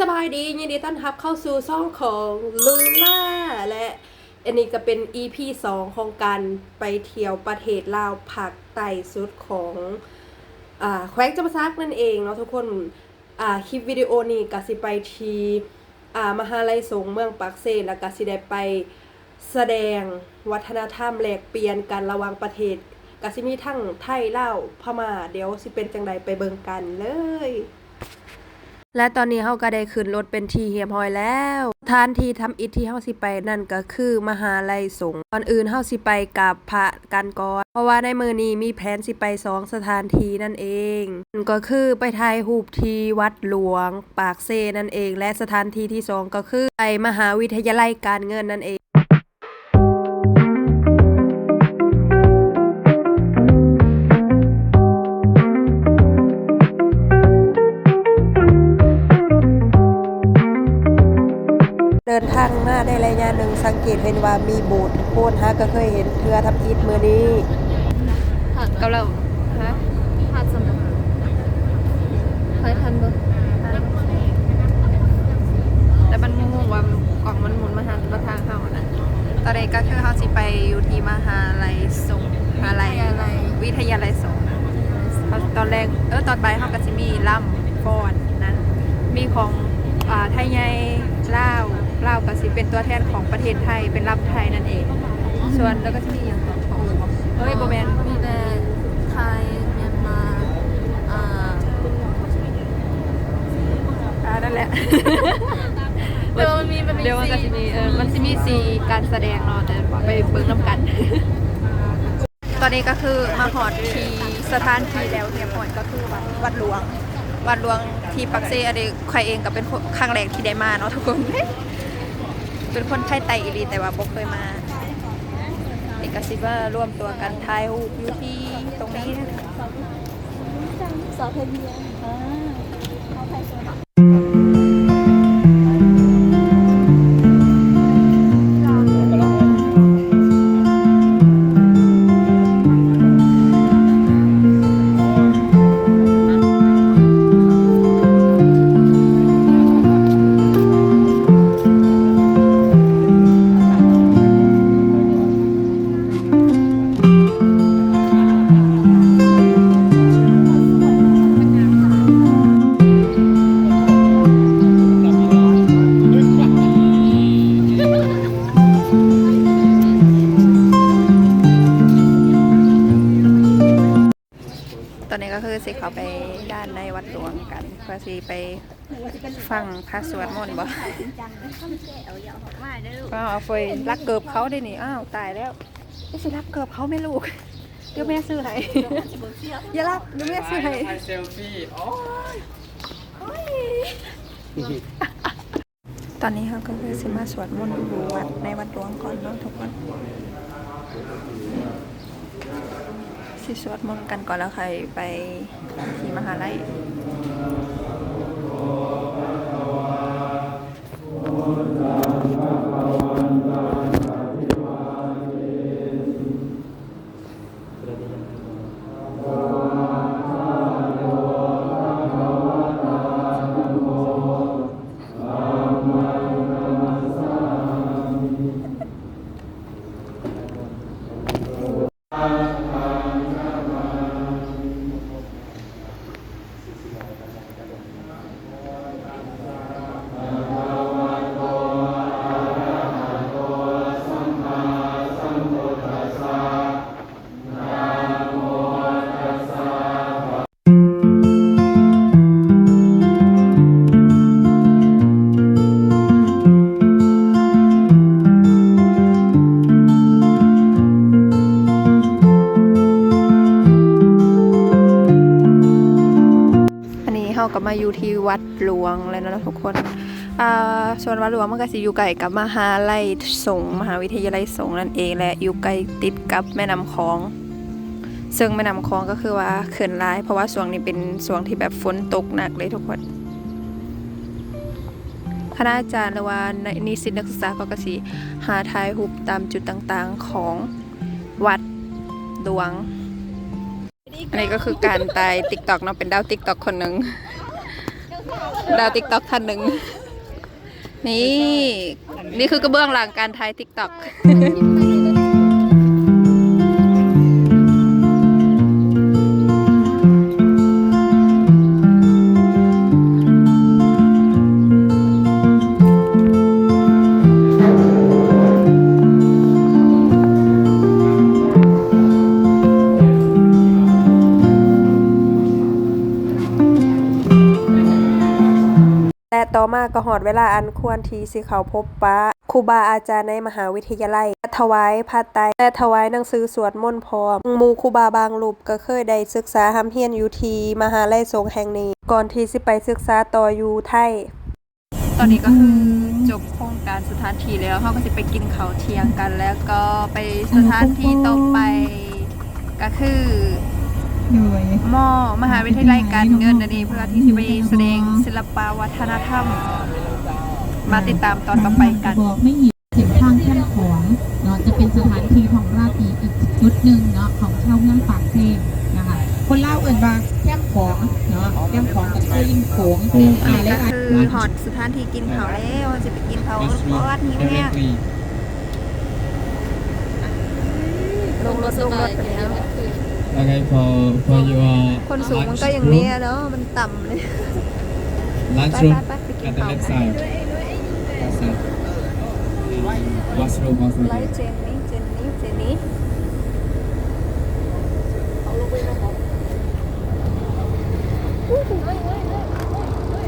สบายดียินดีต้อนรับเข้าสู่ซ่องของลูล่าและอันนี้ก็เป็น EP 2 ของการไปเที่ยวประเทศลาวภาคใต้สุดของอแขวงจำปาซักนั่นเองเนาะทุกคนคลิปวิดีโอนี้ก็สิไปทีมหาลัยสงเมืองปักเซแล้วก็สิได้ไปแสดงวัฒนธรรมแลกเปลี่ยนกันระว่างประเทศก็สิมีทั้งไทยลาวพม่าเดี๋ยวสิเป็นจังใดไปเบิงกันเลย และตอนนี้เฮาก็ได้ขึ้นรถเป็นทีเฮียมฮอยแล้วสถานที่ทำอิฐที่เฮาสิไปนั่นก็คือมหาลัยสงฆ์ก่อนอื่นเฮาสิไปกับพระกันก่อนเพราะว่าในมือนี้มีแผนสิไปสองสถานที่นั่นเองนั่นก็คือไปถ่ายรูปที่วัดหลวง ปากเซนั่นเอง และสถานที่ที่สองก็คือไปมหาวิทยาลัยการเงินนั่นเอง เกตเห็นว่ามีโบสถ์โคตรฮะก็เคยเห็นเทือทำอิฐมือนี้กับเราฮะพาดสมองเคยทันบ่แต่มันงงว่ากล่องมันหมุนมาทางมาทางเขานะตอนนี้ก็คือเขาสิไปอยู่ที่มหาลัยสงฆ์มหาลัยวิทยาลัยสงฆ์เขาตอนแรกเออตอนไปเขาก็จะมีล่ำฟ้อนนั้นมีของอ่าไทยใหญ่ลาว ลาวก็สิเป็นตัวแทนของประเทศไทยเป็นล่ำไทยนั่นเอง ส่วนแล้วก็จะมีอย่างของเฮ้ยโบแมนมีแต่ไทยเมียนมาอ่าอ่านั่นแหละ เดี๋ยวมันมีมันมีเดี๋ยวมันก็จะมีเออมันจะมีสีการแสดงเนาะแต่ไปเบิ่งน้ำกัน ตอนนี้ก็คือมาหอดที่สถานที่แล้วเนี่ยหอดก็คือวัดวัดหลวงวัดหลวงที่ปักเซอันนี้ใครเองก็เป็นคนครั้งแรกที่ได้มาเนาะทุกคน เป็นคนไทยไต่อีหลีแต่ว่าบ่เคยมาเอกสิทธิ์ว่ารวมตัวกันถ่ายรูปอยู่ที่ตรงนี้นะคะสอทะเบียนอ่าเขา อนนี้ก็คือสิเขาไปด้านในวัดหลวงกันเพื่อสิไปฟังพระสวดมนต์บ่ก็เอาเฟยรักเกิบเขาได้นี่อ้าวตายแล้วนี่สิรักเกิบเขาไม่ลูกเดี๋ยวแม่ซื้อให้อย่ารักเดี๋ยวแม่ซื้อให้เซลฟี่โอ้ยตอนนี้เขาก็คือสิมาสวดมนต์อยู่วัดในวัดหลวงก่อนเนาะทุกคน สิสวดมนต์กันก่อนแล้วใครไปที่มหาลัย มาอยู่ที่วัดหลวงแล้วนะทุกคนส่วนวัดหลวงมันก็สิอยู่ใกล้กับมหาลัยสงมหาวิทยาลัยสงนั่นเองและอยู่ใกล้ติดกับแม่น้ำคลอง ซึ่งแม่น้ำคลองก็คือว่าเขื่อนร้าย เพราะว่าช่วงนี้เป็นช่วงที่แบบฝนตกหนักเลยทุกคนคณะอาจารย์หรือว่านิสิตนักศึกษาก็กสิหาถ่ายรูปตามจุดต่างๆของวัดหลวงอันนี้ก็คือการตายติ๊กตอกเนาะเป็นดาวติ๊กตอกคนหนึ่ง ดาวติ๊กต็อกท่านหนึ่ง นี่ นี่คือกระเบื้องหลังการถ่ายติ๊กต็อก และต่อมาก็หอดเวลาอันควรทีสิเขาพบปะครูบาอาจารย์ในมหาวิทยาลัยถวายผ้าไตรและถวายหนังสือสวดมนต์พร้อมมูครูบาบางรูปก็เคยได้ศึกษาหำเฮียนอยู่ที่มหาลัยสงฆ์แห่งนี้ ก่อนที่สิไปศึกษาต่ออยู่ไทย ตอนนี้ก็คือจบโครงการสถานที่แล้วเขาก็จะไปกินเขาวเที่ยงกัน แล้วก็ไปสถานที่ต่อไปก็คือ มอมหาวิทยาลัยการเงินนั่นเองเพื่อที่จะไปแสดงศิลปวัฒนธรรม มาติดตามตอนต่อไปกันบอกไม่หยิบถึงข้างแค่ของเนาะจะเป็นสถานที่ของราตรีอีกจุดหนึ่งเนาะของชาวเมืองปากเทพนะคะคนเล่าวเอ่นว่าแก้มของเนาะแก้มของกับเสื้อริมโขงอ่าก็แล้วอะคือหอดสถานที่กินเขาวแล้วจะไปกินเขาวเพราะว่าหิวเนี่ยลงรถลงรถไปแล้ว Okay, for for your คนสูงมันก็อย่างนี้อะเนาะมันต่ำเลย lunchroom Bye, bye, bye. at the left side. That's it. Washroom, washroom. ไลท์เจนนี้เจนนี้เจนนี้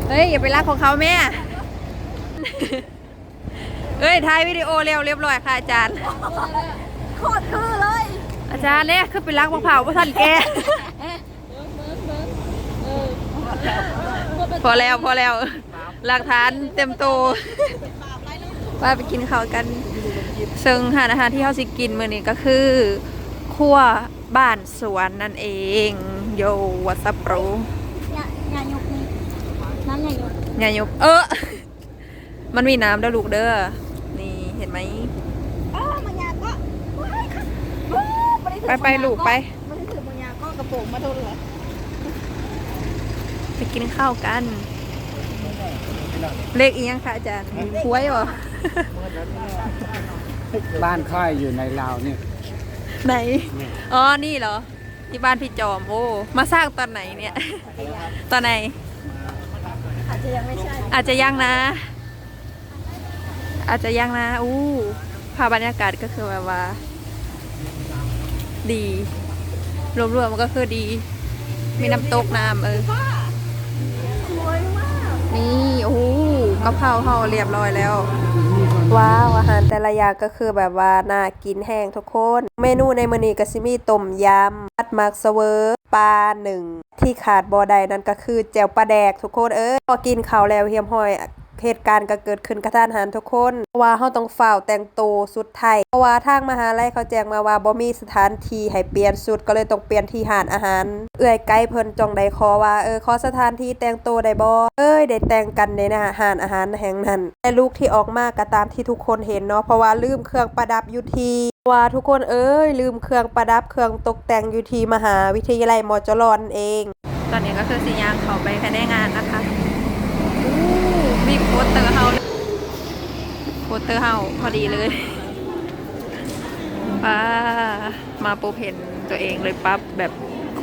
เฮ้ย อย่าไปรักของเขาแม่ เฮ้ยถ่ายวิดีโอเร็วเรียบร้อยค่ะอาจารย์ โคตรคือเลย อาจารย์เนี่ยคือไปรักมะพร้าวพระท่านแกพอแล้วพอแล้วหลักฐานเต็มตัวว่าไปกินข้าวกัน ซึ่งอาหารอาหารที่เขาสิกินมื้อนี้ก็คือครัวบ้านสวนนั่นเอง โยวัสปรูงานยกนี้น้ำใหญ่ยกอย่ายกเออมันมีน้ำด้วยลูกเด้อนี่เห็นไหม อ้ามันยาก็ ไปไปลูกไปมันถือมันยาก็กระโปรงมาโดนเลยไปกินข้าวกัน เลขอีกยังคะอาจารย์หวยเหรอบ้านค่ายอยู่ในลาวเนี่ยไหน อ๋อ นี่เหรอ ที่บ้านพี่จอม โอ้ มาสร้างตอนไหนเนี่ย ตอนไหน อาจจะยังไม่ใช่ อาจจะยังนะ อาจจะยังนะ อู้ภาพบรรยากาศก็คือแบบว่า ดีรวมๆมันก็คือดี มีน้ำตกน้ำเออนี่โอ้โหกะเพราเฮาเรียบร้อยแล้ว ว้าวอาหารแต่ละอย่างก็คือแบบว่าน่ากินแห้งทุกคน เมนูในมื้อนี้ก็สิมีต้มยำผัดมักเสเวอปลาหนึ่งที่ขาดบ่ได้นั่นก็คือแจ่วปลาแดกทุกคนเอ้ยพอกินข้าวแล้วเฮียมห้อย เหตุการณ์ก็เกิดขึ้นกระทันหันทุกคนเพราะว่าเฮาต้องเฝ่าแต่งตัวสุดไทยเพราะว่าทางมหาลัยเขาแจ้งมาว่าบ่มีสถานที่ให้เปลี่ยนสุดก็เลยต้องเปลี่ยนที่หานอาหาร เอื้อยไกลเพิ่นจองได้ขอว่าเออขอสถานที่แต่งตัวได้บ่เอ้ยได้แต่งกันในนะหานอาหารแห่งนั้นแต่ลูกที่ออกมาก็ตามที่ทุกคนเห็นเนาะเพราะว่าลืมเครื่องประดับอยู่ที่ว่าทุกคนเอ้ยลืมเครื่องประดับเครื่องตกแต่งอยู่ที่มหาวิทยาลัยมอจรอนเอง ตอนนี้ก็คือสียางเขาไปภายในงานนะคะ มีโปสเตอร์เฮาโปสเตอร์เฮาพอดีเลยป้ามาปูเพนตัวเองเลยปั๊บแบบ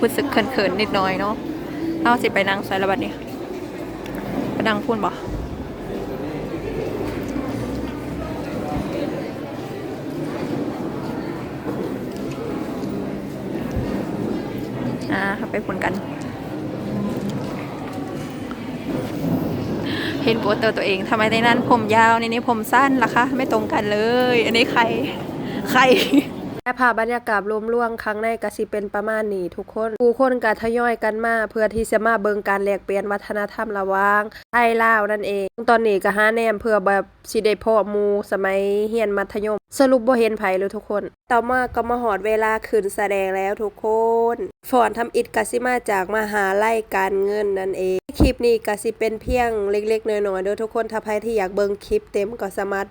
รู้สึกเขินๆนิดหน่อยเนาะเอาสิไปนั่งใส่ระบัดนี้ไปนั่งพูนบ่อ่าไปพูนกัน เห็นโปสเตอร์ตัวเองทำไมในนั้นผมยาวในนี้ผมสั้นล่ะคะ ไม่ตรงกันเลย อันนี้ใครใครและภาพบรรยากาศรวมร่วงครั้งในกะสิเป็นประมาณนี้ทุกคนผู้คนกะทยอยกันมาเพื่อที่จะมาเบิงการแลกเปลี่ยนวัฒนธรรมระหว่างไทยลาวนั่นเอง ตอนนี้ก็หาแนมเพื่อแบบสิได้พ่อมูสมัยเฮียนมัธยม สรุปบ่เห็นไผเลยทุกคน ต่อมาก็มาหอดเวลาขึ้นแสดงแล้วทุกคน ฟอนทำอิดกสิมาจากมหาไลัยการเงินนั่นเอง คลิปนี้ก็สิเป็นเพียงเล็กๆน้อยๆเด้อทุกคนถ้าใครที่อยากเบิ่งคลิปเต็มก็สามารถ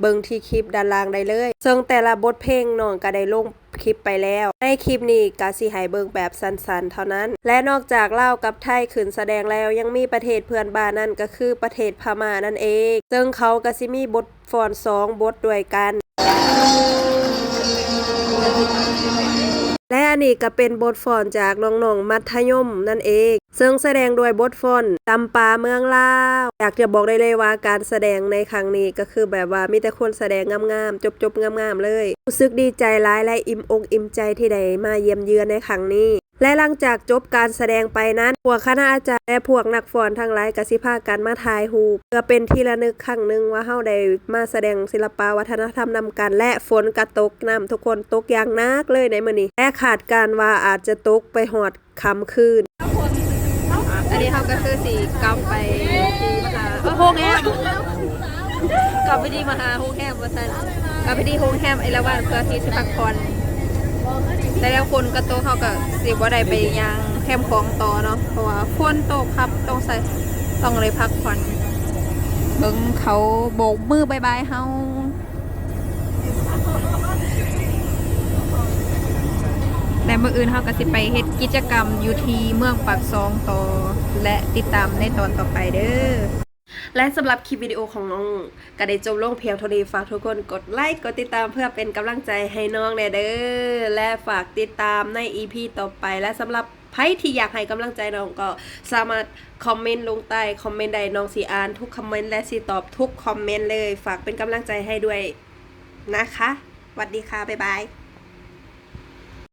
เบิ่งที่คลิปด้านล่างได้เลย ซึ่งแต่ละบทเพลงน้องก็ได้ลงคลิปไปแล้ว ในคลิปนี้กาสิให้เบิ่งแบบสั้นๆ เท่านั้น และนอกจากเล่ากับไทยขึ้นแสดงแล้วยังมีประเทศเพื่อนบ้านนั่นก็คือประเทศพม่านั่นเอง ซึ่งเขาก็สิมีบทฟอนสองบทด้วยกัน และอันนี้ก็เป็นบทฟอนจากน้องๆมัธยมนั่นเอง ซึ่งแสดงโดยบทฟอนตำปาเมืองลาว อยากจะบอกได้เลยว่าการแสดงในครั้งนี้ก็คือแบบว่ามีแต่คนแสดงงามๆจบๆงามๆเลย รู้สึกดีใจร้ายและอิ่มอกอิ่มใจที่ได้มาเยี่ยมเยือนในครั้งนี้ และหลังจากจบการแสดงไปนั้นพวกคณะอาจารย์และพวกนักฟ้อนทั้งหลายก็สิพากันมาถ่ายรูปเพื่อเป็นที่ระลึกครั้งหนึ่งว่าเฮาได้มาแสดงศิลปะวัฒนธรรมนำกัน และฝนกระตกน้ำทุกคนตกอย่างนักเลยในมื้อนี้และขาดการว่าอาจจะตกไปหอดค่ำคืนอันนี้เขาก็คือสีกลับไปที่มหาเออโฮงแฮมกลับไปที่มหาโฮงแฮมว่าซั่นกลับไปที่โฮงแฮมไอ้ละวันเพื่อที่จะพักผ่อน แต่แล้วคนก็โตเขาก็สิบ่าได้ไปยังแคมป์ของต่อเนาะเพราะว่าฝนตกครับต้องใส่ต้องเลยพักผ่อนเบิ่งเขาโบกมือบายบายเฮาและเมื่ออื่นเขาก็สิไปเฮ็ดกิจกรรมอยู่ที่เมืองปากซองต่อ และติดตามในตอนต่อไปเด้อ และสำหรับคลิปวิดีโอของน้องก็ได้จบลงเพียงเท่านี้ฝากทุกคนกดไลค์กดติดตามเพื่อเป็นกำลังใจให้น้องแน่เด้อและฝากติดตามใน EP ต่อไป และสำหรับใครที่อยากให้กำลังใจน้องก็สามารถคอมเมนต์ลงใต้คอมเมนต์ใดน้องสีอ่านทุกคอมเมนต์และสีตอบทุกคอมเมนต์เลย ฝากเป็นกำลังใจให้ด้วยนะคะสวัสดีค่ะบ๊ายบาย